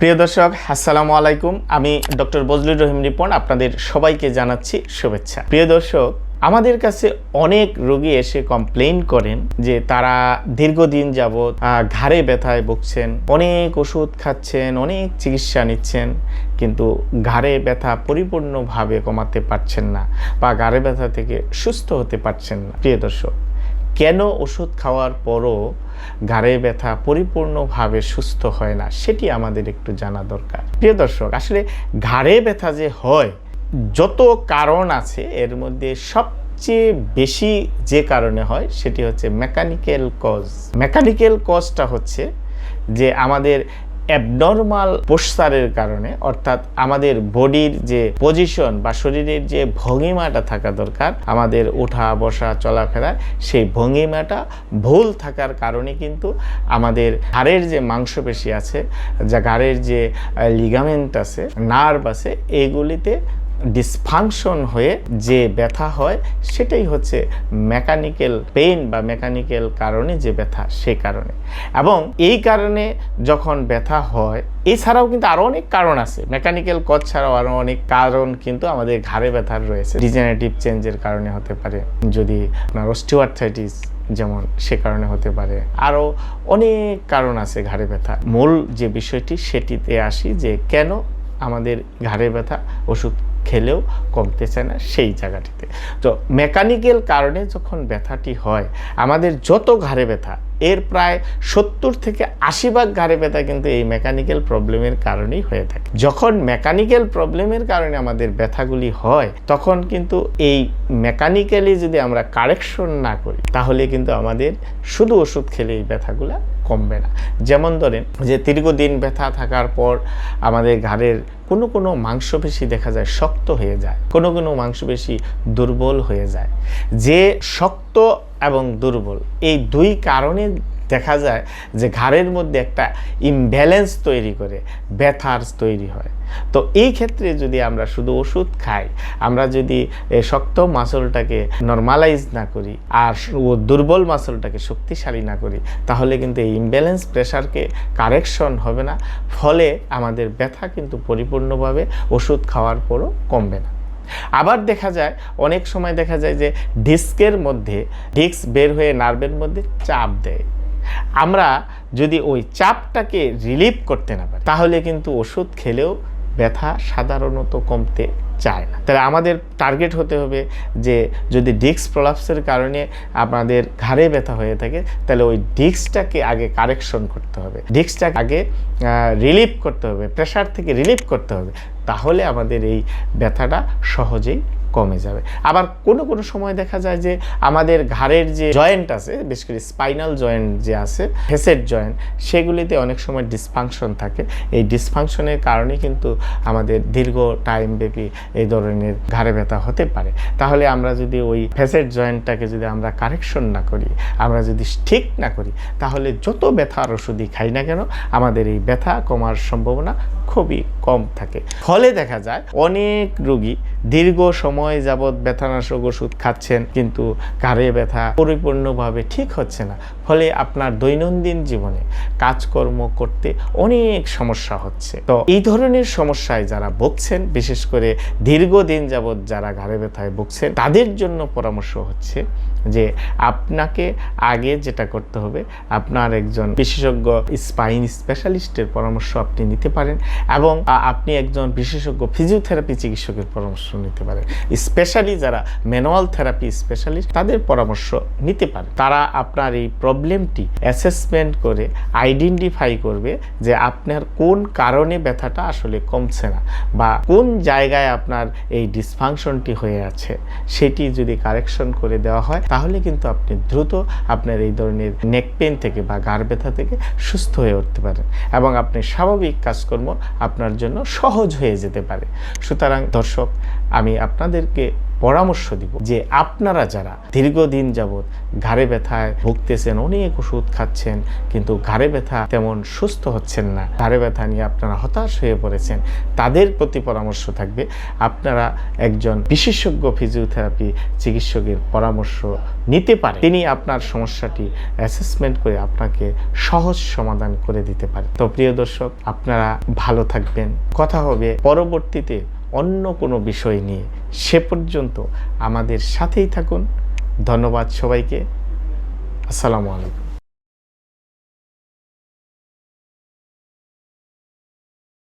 প্রিয় দর্শক, আসসালামু আলাইকুম। আমি ডক্টর বজলুর রহিম রিপন, আপনাদের সবাইকে জানাচ্ছি শুভেচ্ছা। প্রিয় দর্শক, আমাদের কাছে অনেক রোগী এসে কমপ্লেন করেন যে তারা দীর্ঘদিন যাবৎ ঘাড়ে ব্যথায় ভুগছেন, অনেক ওষুধ খাচ্ছেন, অনেক চিকিৎসা নিচ্ছেন, কিন্তু ঘাড়ে ব্যথা পরিপূর্ণভাবে কমাতে পারছেন না বা ঘাড়ে ব্যথা থেকে সুস্থ হতে পারছেন না। প্রিয় দর্শক, কেন ওষুধ খাওয়ার পরও ঘাড়ে ব্যথা পরিপূর্ণভাবে সুস্থ হয় না, সেটি আমাদের একটু জানা দরকার। প্রিয় দর্শক, আসলে ঘাড়ে ব্যথা যে হয়, যত কারণ আছে, এর মধ্যে সবচেয়ে বেশি যে কারণে হয়, সেটি হচ্ছে মেকানিক্যাল কজ মেকানিক্যাল কজটা হচ্ছে যে আমাদের অ্যাবনর্মাল পোস্টারের কারণে, অর্থাৎ আমাদের বডির যে পজিশন বা শরীরের যে ভঙ্গিমাটা থাকা দরকার, আমাদের ওঠা, বসা, চলাফেরা, সেই ভঙ্গিমাটা ভুল থাকার কারণে কিন্তু আমাদের হাড়ের যে মাংসপেশি আছে, যা গাড়ের যে লিগামেন্ট আছে নার্ভ আছে এইগুলিতে ডিসফাংশন হয়ে যে ব্যথা হয়, সেটাই হচ্ছে মেকানিক্যাল পেইন বা মেকানিক্যাল কারণে যে ব্যথা, সে কারণে। এবং এই কারণে যখন ব্যথা হয়, এছাড়াও কিন্তু আরও অনেক কারণ আছে। মেকানিক্যাল কজ ছাড়াও আরও অনেক কারণ কিন্তু আমাদের ঘাড়ে ব্যথার রয়েছে। ডিজেনারেটিভ চেঞ্জের কারণে হতে পারে। যদি আপনার অস্টিওআর্থাইটিস যেমন, সে কারণে হতে পারে। আরও অনেক কারণ আছে ঘাড়ে ব্যথা। মূল যে বিষয়টি, সেটিতে আসি যে কেন আমাদের ঘাড়ে ব্যথা ওষুধ খেলেও কমতে চায় না সেই জায়গাটিতে। তো মেকানিক্যাল কারণে যখন ব্যথাটি হয়, আমাদের যত ঘাড়ে ব্যথা, এর প্রায় সত্তর থেকে আশি ভাগ ঘাড়ে ব্যথা কিন্তু এই মেকানিক্যাল প্রবলেমের কারণেই হয়ে থাকে। যখন মেকানিক্যাল প্রবলেমের কারণে আমাদের ব্যথাগুলি হয়, তখন কিন্তু এই মেকানিক্যালি যদি আমরা কারেকশন না করি, তাহলে কিন্তু আমাদের শুধু ওষুধ খেলে এই ব্যথাগুলা কমবে না। যেমন ধরেন যে দীর্ঘদিন ব্যথা থাকার পর আমাদের ঘাড়ের কোনো কোনো মাংসপেশি দেখা যায় শক্ত হয়ে যায়, কোনো কোনো মাংসপেশি দুর্বল হয়ে যায়। যে শক্ত এবং দুর্বল, এই দুই কারণে দেখা যায় যে ঘাড়ের মধ্যে একটা ইমব্যালেন্স তৈরি করে, ব্যথার তৈরি হয়। তো এই ক্ষেত্রে যদি আমরা শুধু ওষুধ খাই, আমরা যদি শক্ত মাসলটাকে নর্মালাইজ না করি আর ও দুর্বল মাসলটাকে শক্তিশালী না করি, তাহলে কিন্তু এই ইমব্যালেন্স প্রেশারকে কারেকশন হবে না। ফলে আমাদের ব্যথা কিন্তু পরিপূর্ণভাবে ওষুধ খাওয়ার পরও কমবে না। আবার দেখা যায়, অনেক সময় দেখা যায় যে ডিস্কের মধ্যে ডিস্ক বের হয়ে নার্ভের মধ্যে চাপ দেয়। আমরা যদি ওই চাপটাকে রিলিভ করতে না পারি, তাহলে কিন্তু ওষুধ খেলেও ব্যথা সাধারণত কমতে চায় না। তাহলে আমাদের টার্গেট হতে হবে যে যদি ডিস্ক প্রলাপসের কারণে আমাদের ঘাড়ে ব্যথা হয়ে থাকে, তাহলে ওই ডিস্কটাকে আগে কারেকশন করতে হবে। ডিস্কটাকে আগে রিলিভ করতে হবে প্রেশার থেকে রিলিভ করতে হবে। তাহলে আমাদের এই ব্যথাটা সহজেই কমে যাবে। আবার কোনো কোনো সময় দেখা যায় যে আমাদের ঘাড়ের যে জয়েন্ট আছে বিশেষ করে স্পাইনাল জয়েন্ট যে আছে ফেসেট জয়েন্ট, সেগুলিতে অনেক সময় ডিসফাংশন থাকে। এই ডিসফাংশনের কারণে কিন্তু আমাদের দীর্ঘ টাইম ব্যাপী এই ধরনের ঘাড়ে ব্যথা হতে পারে। তাহলে আমরা যদি ওই ফেসেট জয়েন্টটাকে যদি আমরা কারেকশন না করি, আমরা যদি ঠিক না করি, তাহলে যত ব্যথার ওষুধই খাই না কেন, আমাদের এই ব্যথা কমার সম্ভাবনা খুবই কম থাকে। ফলে দেখা যায় অনেক রুগী দীর্ঘ সময় যাবৎ ব্যথানাশক ওষুধ খাচ্ছেন, কিন্তু ঘাড়ে ব্যথা পরিপূর্ণভাবে ঠিক হচ্ছে না। ফলে আপনার দৈনন্দিন জীবনে কাজকর্ম করতে অনেক সমস্যা হচ্ছে। তো এই ধরনের সমস্যায় যারা ভুগছেন, বিশেষ করে দীর্ঘদিন যাবৎ যারা ঘাড়ে ব্যথায় ভুগছেন, তাদের জন্য পরামর্শ হচ্ছে যে আপনাকে আগে যেটা করতে হবে, আপনার একজন বিশেষজ্ঞ স্পাইন স্পেশালিস্টের পরামর্শ আপনি নিতে পারেন এবং আপনি একজন বিশেষজ্ঞ ফিজিওথেরাপি চিকিৎসকের পরামর্শ নিতে পারেন। স্পেশালি যারা ম্যানুয়াল থেরাপি স্পেশালিস্ট, তাদের পরামর্শ নিতে পারেন। তারা আপনার এই প্রবলেমটি অ্যাসেসমেন্ট করে আইডেন্টিফাই করবে যে আপনার কোন কারণে ব্যথাটা আসলে কমছে না বা কোন জায়গায় আপনার এই ডিসফাংশনটি হয়ে আছে, সেটি যদি কারেকশন করে দেওয়া হয়, তাহলে কিন্তু আপনি দ্রুত আপনার এই ধরনের নেক পেন থেকে বা ঘাড় ব্যথা থেকে সুস্থ হয়ে উঠতে পারেন এবং আপনি স্বাভাবিক কাজকর্ম আপনার জন্য সহজ হয়ে যেতে পারে। সুতরাং দর্শক, আমি আপনাদেরকে পরামর্শ দিব যে আপনারা যারা দীর্ঘদিন যাবৎ ঘাড়ে ব্যথায় ভুগতেছেন, অনেক ওষুধ খাচ্ছেন, কিন্তু ঘাড়ে ব্যথা তেমন সুস্থ হচ্ছেন না, ঘাড়ে ব্যথা নিয়ে আপনারা হতাশ হয়ে পড়েছেন, তাদের প্রতি পরামর্শ থাকবে। আপনারা একজন বিশেষজ্ঞ ফিজিওথেরাপি চিকিৎসকের পরামর্শ নিতে পারে। তিনি আপনার সমস্যাটি অ্যাসেসমেন্ট করে আপনাকে সহজ সমাধান করে দিতে পারে। তো প্রিয় দর্শক, আপনারা ভালো থাকবেন। কথা হবে পরবর্তীতে অন্য কোনো বিষয় নিয়ে সে পর্যন্ত আমাদের সাথেই থাকুন। ধন্যবাদ সবাইকে। আসসালামু আলাইকুম।